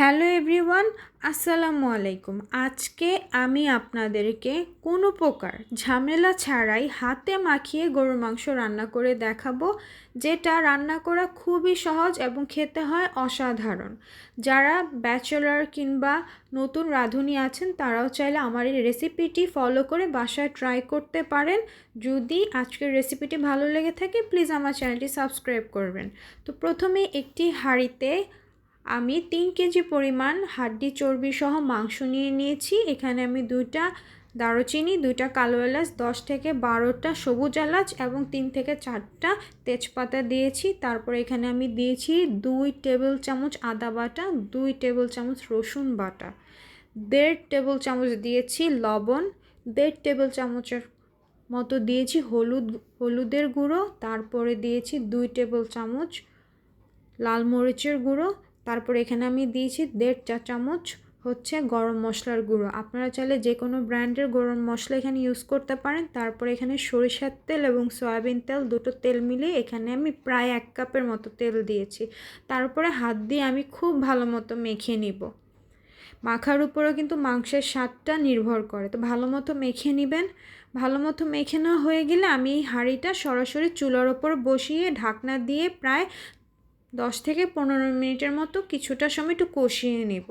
Hello everyone, আসসালামু আলাইকুম। আজকে আমি আপনাদেরকে কোনো প্রকার ঝামেলা ছাড়াই হাতে মাখিয়ে গরুর মাংস রান্না করে দেখাবো, যেটা রান্না করা খুবই সহজ এবং খেতে হয় অসাধারণ। যারা ব্যাচেলার কিংবা নতুন রাঁধুনি আছেন, তারাও চাইলে আমার এই রেসিপিটি ফলো করে বাসায় ট্রাই করতে পারেন। যদি আজকের রেসিপিটি ভালো লেগে থাকে, প্লিজ আমার চ্যানেলটি সাবস্ক্রাইব করবেন। তো প্রথমে একটি হাঁড়িতে আমি তিন কেজি পরিমাণ হাড্ডি চর্বি সহ মাংস নিয়ে নিয়েছি। এখানে আমি দুইটা দারুচিনি, দুইটা কালো এলাচ, দশ থেকে বারোটা সবুজ এলাচ এবং তিন থেকে চারটা তেজপাতা দিয়েছি। তারপর এখানে আমি দিয়েছি দুই টেবিল চামচ আদা বাটা, দুই টেবিল চামচ রসুন বাটা, দেড় টেবিল চামচ দিয়েছি লবণ, দেড় টেবিল চামচের মতো দিয়েছি হলুদ, হলুদের গুঁড়ো। তারপরে দিয়েছি দুই টেবিল চামচ লাল মরিচের গুঁড়ো তারপর এখানে আমি দিয়েছি দেড় চা চামচ হচ্ছে গরম মশলার গুঁড়ো। আপনারা চাইলে যে কোনো ব্র্যান্ডের গরম মশলা এখানে ইউজ করতে পারেন। তারপর এখানে সরিষার তেল এবং সয়াবিন তেল দুটো তেল মিলিয়ে এখানে আমি প্রায় এক কাপের মতো তেল দিয়েছি। তারপরে হাত দিয়ে আমি খুব ভালো মতো মেখে নিব। মাখার উপরেও কিন্তু মাংসের স্বাদটা নির্ভর করে। তো ভালো মতো মেখে নেবেন। ভালো মতো মেখে নেওয়া হয়ে গেলে আমি এই হাঁড়িটা সরাসরি চুলার ওপর বসিয়ে ঢাকনা দিয়ে প্রায় দশ থেকে পনেরো মিনিটের মতো কিছুটা সময় একটু কষিয়ে নেব।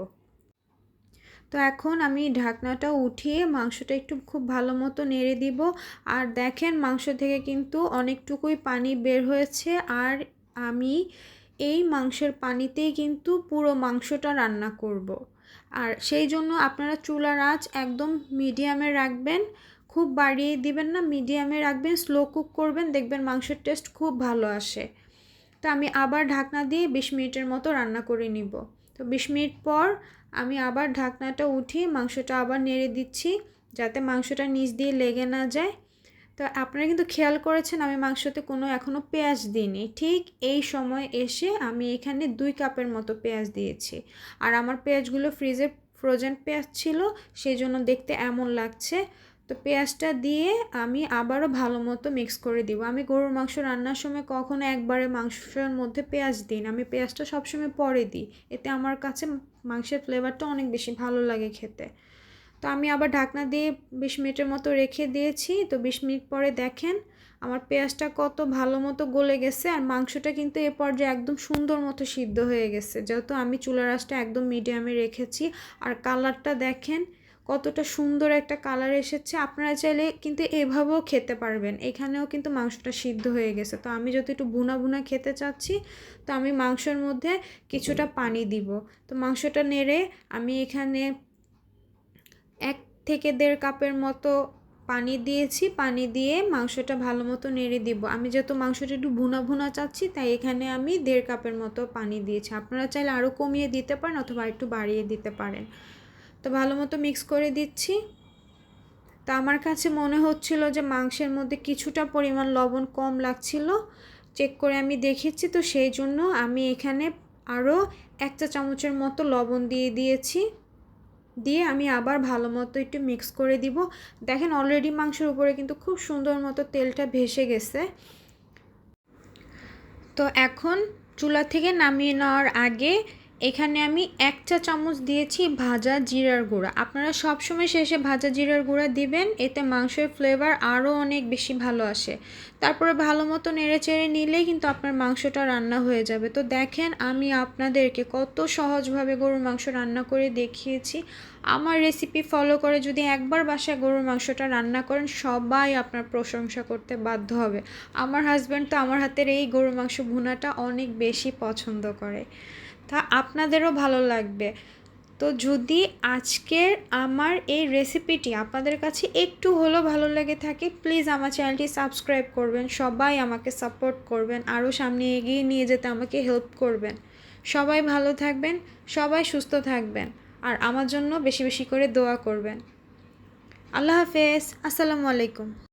তো এখন আমি ঢাকনাটা উঠিয়ে মাংসটা একটু খুব ভালো মতো নেড়ে দিব। আর দেখেন মাংস থেকে কিন্তু অনেকটুকুই পানি বের হয়েছে। আর আমি এই মাংসের পানিতেই কিন্তু পুরো মাংসটা রান্না করব। আর সেই জন্য আপনারা চুলার আঁচ একদম মিডিয়ামে রাখবেন। খুব বাড়িয়ে দিবেন না, মিডিয়ামে রাখবেন, স্লো কুক করবেন। দেখবেন মাংসের টেস্ট খুব ভালো আসে। তো আমি আবার ঢাকনা দিয়ে বিশ মিনিটের মতো রান্না করে নিব। তো বিশ মিনিট পর আমি আবার ঢাকনাটা উঠিয়ে মাংসটা আবার নেড়ে দিচ্ছি যাতে মাংসটা নিচ দিয়ে লেগে না যায়। তো আপনারা কিন্তু খেয়াল করেছেন আমি মাংসতে কোনো এখনও পেঁয়াজ দিইনি। ঠিক এই সময় এসে আমি এখানে দুই কাপের মতো পেঁয়াজ দিয়েছি। আর আমার পেঁয়াজগুলো ফ্রিজে ফ্রোজেন পেঁয়াজ ছিল, সেই জন্য দেখতে এমন লাগছে। তো পেঁয়াজটা দিয়ে আমি আবারও ভালো মতো মিক্স করে দিব। আমি গরুর মাংস রান্নার সময় কখনো একবারে মাংসের মধ্যে পেঁয়াজ দিই না। আমি পেঁয়াজটা সবসময় পরে দিই। এতে আমার কাছে মাংসের ফ্লেভারটা অনেক বেশি ভালো লাগে খেতে। তো আমি আবার ঢাকনা দিয়ে বিশ মিনিটের মতো রেখে দিয়েছি। তো বিশ মিনিট পরে দেখেন আমার পেঁয়াজটা কত ভালো মতো গলে গেছে আর মাংসটা কিন্তু এ পর্যায়ে একদম সুন্দর মতো সিদ্ধ হয়ে গেছে। যেহেতু আমি চুলার আঁচটা একদম মিডিয়ামে রেখেছি। আর কালারটা দেখেন কতটা সুন্দর একটা কালার এসেছে। আপনারা চাইলে কিন্তু এভাবেও খেতে পারবেন। এখানেও কিন্তু মাংসটা সিদ্ধ হয়ে গেছে। তো আমি যদি একটু বুনা বুনা খেতে চাচ্ছি, তো আমি মাংসের মধ্যে কিছুটা পানি দিব। তো মাংসটা নেড়ে আমি এখানে এক থেকে দেড় কাপের মতো পানি দিয়েছি। পানি দিয়ে মাংসটা ভালো মতো নেড়ে দিব। আমি যেহেতু মাংসটা একটু ভুনা ভুনা চাচ্ছি, তাই এখানে আমি দেড় কাপের মতো পানি দিয়েছি। আপনারা চাইলে আরও কমিয়ে দিতে পারেন অথবা একটু বাড়িয়ে দিতে পারেন। তো ভালো মতো মিক্স করে দিচ্ছি। তা আমার কাছে মনে হচ্ছিল যে মাংসের মধ্যে কিছুটা পরিমাণ লবণ কম লাগছিল। চেক করে আমি দেখেছি, তো সেই জন্য আমি এখানে আরও এক চা চামচের মতো লবণ দিয়ে দিয়েছি। দিয়ে আমি আবার ভালো মতো একটু মিক্স করে দিব। দেখেন অলরেডি মাংসের উপরে কিন্তু খুব সুন্দর মতো তেলটা ভেসে গেছে। তো এখন চুলা থেকে নামিয়ে নেওয়ার আগে এখানে আমি এক চা চামচ দিয়েছি ভাজা জিরার গুঁড়া। আপনারা সবসময় শেষে ভাজা জিরার গুঁড়া দিবেন, এতে মাংসের ফ্লেভার আরও অনেক বেশি ভালো আসে। তারপরে ভালো মতো নেড়ে চেড়ে নিলেই কিন্তু আপনার মাংসটা রান্না হয়ে যাবে। তো দেখেন, আমি আপনাদেরকে কত সহজভাবে গরুর মাংস রান্না করে দেখিয়েছি। আমার রেসিপি ফলো করে যদি একবার বাসায় গরুর মাংসটা রান্না করেন, সবাই আপনার প্রশংসা করতে বাধ্য হবে। আমার হাজব্যান্ড তো আমার হাতের এই গরুর মাংস ভুনাটা অনেক বেশি পছন্দ করে। তা আপনাদেরও ভালো লাগবে। তো যদি আজকের আমার এই রেসিপিটি আপনাদের কাছে একটু হলেও ভালো লেগে থাকে প্লিজ আমার চ্যানেলটি সাবস্ক্রাইব করবেন, সবাই আমাকে সাপোর্ট করবেন আরও সামনে এগিয়ে নিয়ে যেতে আমাকে হেল্প করবেন। সবাই ভালো থাকবেন, সবাই সুস্থ থাকবেন, আর আমার জন্য বেশি বেশি করে দোয়া করবেন। আল্লাহ হাফেজ, আসসালামু আলাইকুম।